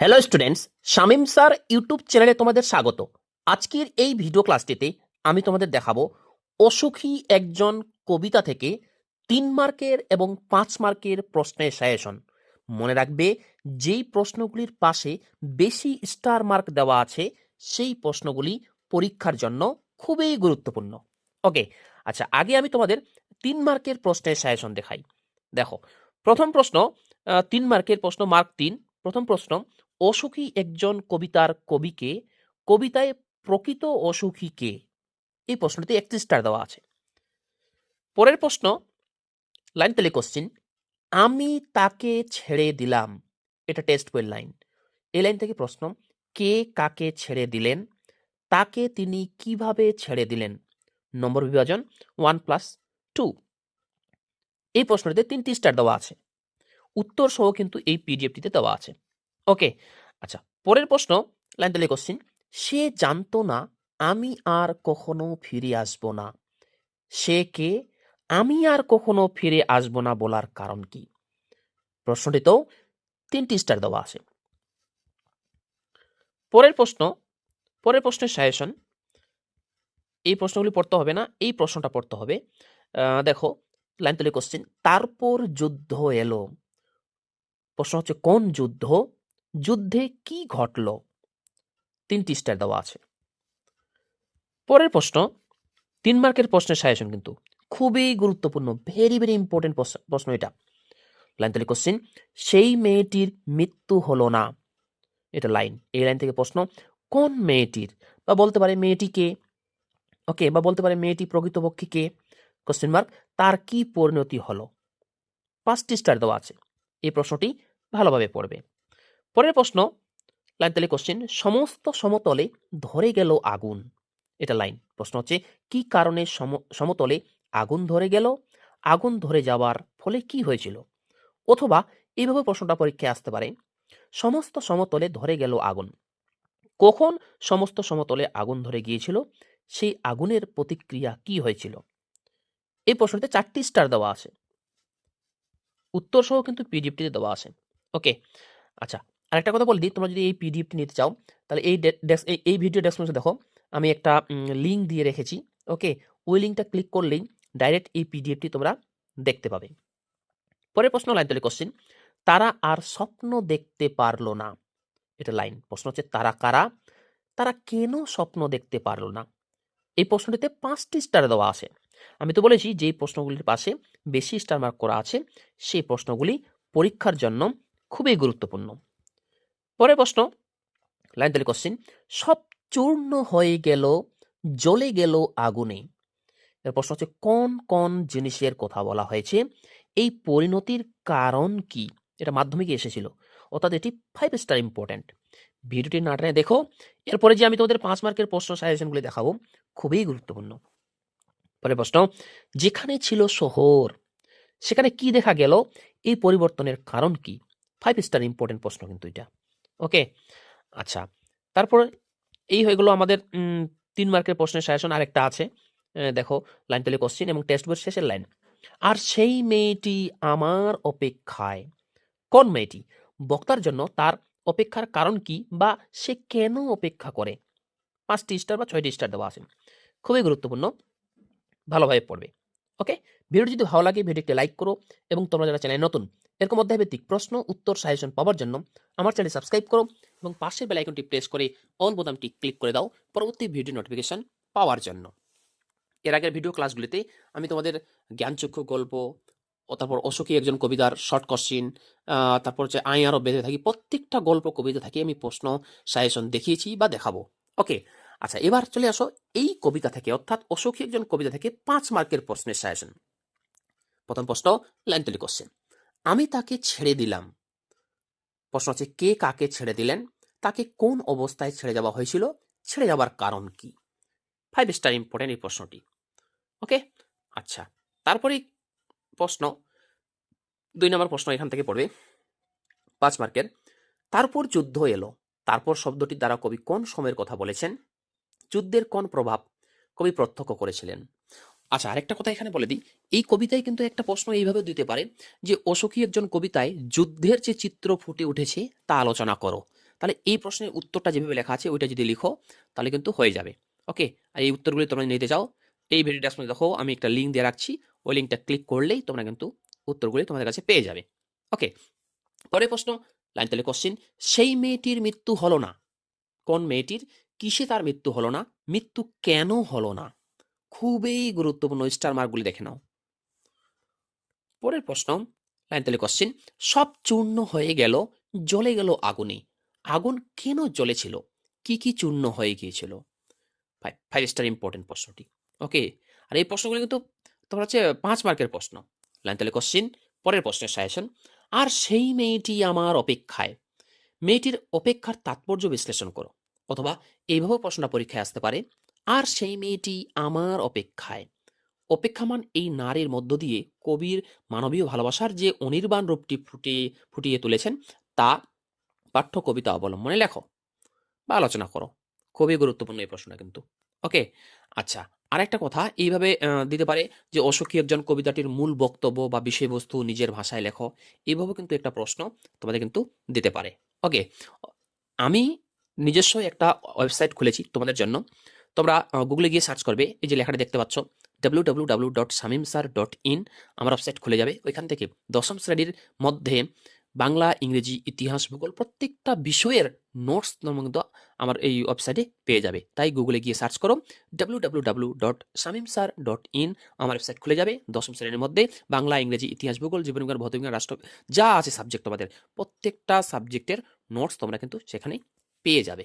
Hello students Shamim sir YouTube চ্যানেলে তোমাদের স্বাগত। আজকের এই ভিডিও ক্লাসটিতে আমি তোমাদের দেখাবো অসুখী একজন কবিতা থেকে তিন মার্কের এবং পাঁচ মার্কের প্রশ্নের সাজেশন মনে রাখবে, যেই প্রশ্নগুলির পাশে বেশি স্টার মার্ক দেওয়া আছে, সেই প্রশ্নগুলি পরীক্ষার জন্য খুবই গুরুত্বপূর্ণ। ওকে আচ্ছা আগে আমি তোমাদের তিন মার্কের প্রশ্নের সাজেশন দেখাই। দেখো, প্রথম প্রশ্ন তিন মার্কের প্রশ্ন মার্ক তিন। প্রথম প্রশ্ন অসুখী একজন কবিতার কবিকে, কবিতায় প্রকৃত অসুখী কে? এই প্রশ্নটিতে একত্রিশ স্টার দেওয়া আছে। পরের প্রশ্ন, লাইন তেলে কোশ্চিন আমি তাকে ছেড়ে দিলাম। এটা টেস্ট বইয়ের লাইন। এই লাইন থেকে প্রশ্ন, কে কাকে ছেড়ে দিলেন? তাকে তিনি কীভাবে ছেড়ে দিলেন? নম্বর বিভাজন ওয়ান প্লাস টু এই প্রশ্নটিতে তিনটি স্টার দেওয়া আছে। উত্তর সহ কিন্তু এই পিডিএফটিতে দেওয়া আছে। ওকে আচ্ছা পরের প্রশ্ন, লাইন তাহলে কোশ্চিন সে জানতো না, আমি আর কখনো ফিরে আসব না। সে কে, আমি আর কখনো ফিরে আসব না বলার কারণ কি? প্রশ্নটিতেও তিনটি স্টার দেওয়া আছে। পরের প্রশ্ন, পরের প্রশ্নের সাজেশন, এই প্রশ্নগুলি পড়তে হবে না, এই প্রশ্নটা পড়তে হবে। দেখো, লাইন তুলে কোশ্চিন তারপর যুদ্ধ এলো। প্রশ্ন হচ্ছে, কোন যুদ্ধ? যুদ্ধে কি ঘটল? তিনটি স্টার দেওয়া আছে। পরের প্রশ্ন, তিন মার্কের প্রশ্নের সাজেশন কিন্তু খুবই গুরুত্বপূর্ণ ভেরি ভেরি ইম্পর্টেন্ট প্রশ্ন এটা। লাইন তাহলে কোশ্চিন সেই মেয়েটির মৃত্যু হলো না। এটা লাইন, এই লাইন থেকে প্রশ্ন, কোন মেয়েটির? বা বলতে পারে মেয়েটি কে? ওকে, বা বলতে পারে মেয়েটি প্রকৃতপক্ষে কে? কোশ্চেন মার্ক তার কি পরিণতি হলো? পাঁচটি স্টার দেওয়া আছে। এই প্রশ্নটি ভালোভাবে পড়বে। পরের প্রশ্ন, লাইন তাহলে কোশ্চেন সমস্ত সমতলে ধরে গেল আগুন। এটা লাইন। প্রশ্ন হচ্ছে, কি কারণে সম- সমতলে আগুন ধরে গেল? আগুন ধরে যাওয়ার ফলে কি হয়েছিল? অথবা এইভাবে প্রশ্নটা পরীক্ষায় আসতে পারে, সমস্ত সমতলে ধরে গেল আগুন। কখন সমস্ত সমতলে আগুন ধরে গিয়েছিল? সেই আগুনের প্রতিক্রিয়া কি হয়েছিল? এই প্রশ্নটিতে চারটি স্টার দেওয়া আছে। উত্তর সহ কিন্তু পিডিএফটিতে দেওয়া আছে। ওকে আচ্ছা আরেকটা কথা বলে দিই, তোমরা যদি এই পিডিএফটি নিতে চাও, তাহলে এই এই- ভিডিও ডেসক্রিপশনে দেখো, আমি একটা লিঙ্ক দিয়ে রেখেছি ওকে ওই লিঙ্কটা ক্লিক করলেই ডাইরেক্ট এই পিডিএফটি তোমরা দেখতে পাবে। পরের প্রশ্ন লাইন তৈরি কোশ্চিন তারা আর স্বপ্ন দেখতে পারল না। এটা লাইন প্রশ্ন হচ্ছে, তারা কারা? তারা কেন স্বপ্ন দেখতে পারল না? এই প্রশ্নটিতে পাঁচটি স্টার দেওয়া আছে। আমি তো বলেছি, যেই প্রশ্নগুলির পাশে বেশি স্টার মার্ক করা আছে, সেই প্রশ্নগুলি পরীক্ষার জন্য খুবই গুরুত্বপূর্ণ। পরের প্রশ্ন, লাইন তাহলে কোশ্চিন সব চূর্ণ হয়ে গেল, জ্বলে গেল আগুনে। এর প্রশ্ন হচ্ছে, কোন কোন জিনিসের কথা বলা হয়েছে? এই পরিণতির কারণ কি? এটা মাধ্যমিকে এসেছিল। অর্থাৎ এটি ফাইভ স্টার ইম্পর্ট্যান্ট ভিডিওটি না টেনে দেখো, এরপরে যে আমি তোমাদের পাঁচ মার্কের প্রশ্ন সাজেশনগুলি দেখাবো, খুবই গুরুত্বপূর্ণ। পরের প্রশ্ন, যেখানে ছিল শহর, সেখানে কি দেখা গেল? এই পরিবর্তনের কারণ কি? ফাইভ স্টার ইম্পর্টেন্ট প্রশ্ন কিন্তু এটা। ওকে? আচ্ছা। তারপর এই হয়ে গেলো আমাদের তিন মার্কের প্রশ্নের সাজেশন আরেকটা আছে। দেখো লাইন তেলে কোশ্চিন এবং টেক্সট বইয়ের শেষের লাইন আর সেই মেয়েটি আমার অপেক্ষায়, কোন মেয়েটি? বক্তার জন্য তার অপেক্ষার কারণ কি বা সে কেন অপেক্ষা করে? পাঁচটি স্টার বা ছয়টি স্টার দেওয়া আছে। খুবই গুরুত্বপূর্ণ। ভালোভাবে পড়বে। ওকে? ভিডিও যদি ভালো লাগে ভিডিওটি লাইক করো এবং তোমরা যারা চ্যানেল নতুন এরকম অধ্যায়ভিত্তিক প্রশ্ন, উত্তর সাজেশন পাওয়ার জন্য আমার চ্যানেল সাবস্ক্রাইব করো এবং পাশের বেল আইকনটি প্রেস করে অল বোতামটি ক্লিক করে দাও পরবর্তী ভিডিও নোটিফিকেশন পাওয়ার জন্য। এর আগের ভিডিও ক্লাসগুলিতে আমি তোমাদের জ্ঞানচক্ষু গল্প তারপর অশোকী একজন কবিতার শর্ট কোশ্চিন তারপর হচ্ছে আই আরও বেঁধে থাকি, প্রত্যেকটা গল্প কবিতা থাকি আমি প্রশ্ন সাজেশন দেখিয়েছি বা দেখাবো। ওকে আচ্ছা এবার চলে আসো এই কবিতা থেকে, অর্থাৎ অশোকী একজন কবিতা থেকে পাঁচ মার্কের প্রশ্নের সাজেশন। প্রথম প্রশ্ন লাইন তুলি কোশ্চেন আমি তাকে ছেড়ে দিলাম। প্রশ্ন হচ্ছে, কে কাকে ছেড়ে দিলেন? তাকে কোন অবস্থায় ছেড়ে যাওয়া হয়েছিল? ছেড়ে যাওয়ার কারণ কি? ফাইভ স্টার ইম্পর্টেন্ট এই প্রশ্নটি। ওকে আচ্ছা তারপরে প্রশ্ন, দুই নম্বর প্রশ্ন এখান থেকে পড়বে। পাঁচ মার্কের, তারপর যুদ্ধ এলো। তারপর শব্দটির দ্বারা কবি কোন সময়ের কথা বলেছেন? যুদ্ধের কোন প্রভাব কবি প্রত্যক্ষ করেছিলেন? আচ্ছা আরেকটা কথা এখানে বলে দিই। এই কবিতায় কিন্তু একটা প্রশ্ন এইভাবে দিতে পারে যে, অশোকী একজন কবিতায় যুদ্ধের যে চিত্র ফুটে উঠেছে তা আলোচনা করো। তাহলে এই প্রশ্নের উত্তরটা যেভাবে লেখা আছে, ওইটা যদি লিখো, তাহলে কিন্তু হয়ে যাবে। ওকে? আর এই উত্তরগুলি তোমরা নিতে চাও, এই ভিডিও ডেসক্রিপশনে দেখো, আমি একটা লিঙ্ক দিয়ে রাখছি। ওই লিঙ্কটা ক্লিক করলেই তোমরা কিন্তু উত্তরগুলি তোমাদের কাছে পেয়ে যাবে। ওকে? পরের প্রশ্ন, লাইন তাহলে কোশ্চিন সেই মেয়েটির মৃত্যু হলো না। কোন মেয়েটির? কিসে তার মৃত্যু হলো না? মৃত্যু কেন হলো না? খুবই গুরুত্বপূর্ণ স্টার মার্কগুলি দেখে নাও। পরের প্রশ্ন লাইন তাহলে কোশ্চিন সব চূর্ণ হয়ে গেল, জ্বলে গেল আগুনে। আগুন কেন জ্বলেছিল? কি কি চূর্ণ হয়ে গিয়েছিল? ফাইভ স্টার ইম্পর্টেন্ট প্রশ্নটি। ওকে আর এই প্রশ্নগুলো কিন্তু তোমার হচ্ছে পাঁচ মার্কের প্রশ্ন। লাইন তাহলে কোশ্চিন পরের প্রশ্নের সাজেশন আর সেই মেয়েটি আমার অপেক্ষায়। মেয়েটির অপেক্ষার তাৎপর্য বিশ্লেষণ করো। অথবা এইভাবে প্রশ্নটা পরীক্ষায় আসতে পারে, আর সেই মেয়েটি আমার অপেক্ষায়। অপেক্ষামান এই নারীর মধ্য দিয়ে কবির মানবীয় ভালোবাসার যে অনির্বাণ রূপটি ফুটিয়ে ফুটিয়ে তুলেছেন, তা পাঠ্য কবিতা অবলম্বনে লেখো বা আলোচনা করো। খুবই গুরুত্বপূর্ণ এই প্রশ্নটা কিন্তু। ওকে আচ্ছা আরেকটা কথা, এইভাবে দিতে পারে যে অসুখী একজন কবিতাটির মূল বক্তব্য বা বিষয়বস্তু নিজের ভাষায় লেখো এইভাবে কিন্তু একটা প্রশ্ন তোমাদের কিন্তু দিতে পারে। ওকে, আমি নিজস্ব একটা ওয়েবসাইট খুলেছি তোমাদের জন্য। তোমরা গুগলে গিয়ে সার্চ করবে, এই যে লেখাটা দেখতে পাচ্ছ W W W dot Samim sir dot in আমার ওয়েবসাইট খুলে যাবে। ওইখান থেকে দশম শ্রেণির মধ্যে বাংলা, ইংরেজি, ইতিহাস, ভূগোল প্রত্যেকটা বিষয়ের নোটস তোমরা কিন্তু আমার এই ওয়েবসাইটে পেয়ে যাবে। তাই গুগলে গিয়ে সার্চ করো W W W dot Samim sir dot in আমার ওয়েবসাইট খুলে যাবে দশম শ্রেণির মধ্যে বাংলা, ইংরেজি, ইতিহাস, ভূগোল জীবনবিজ্ঞান ভৌতবিজ্ঞান রাষ্ট্র, যা আছে সাবজেক্ট তোমাদের। প্রত্যেকটা সাবজেক্টের নোটস তোমরা কিন্তু সেখানে পেয়ে যাবে।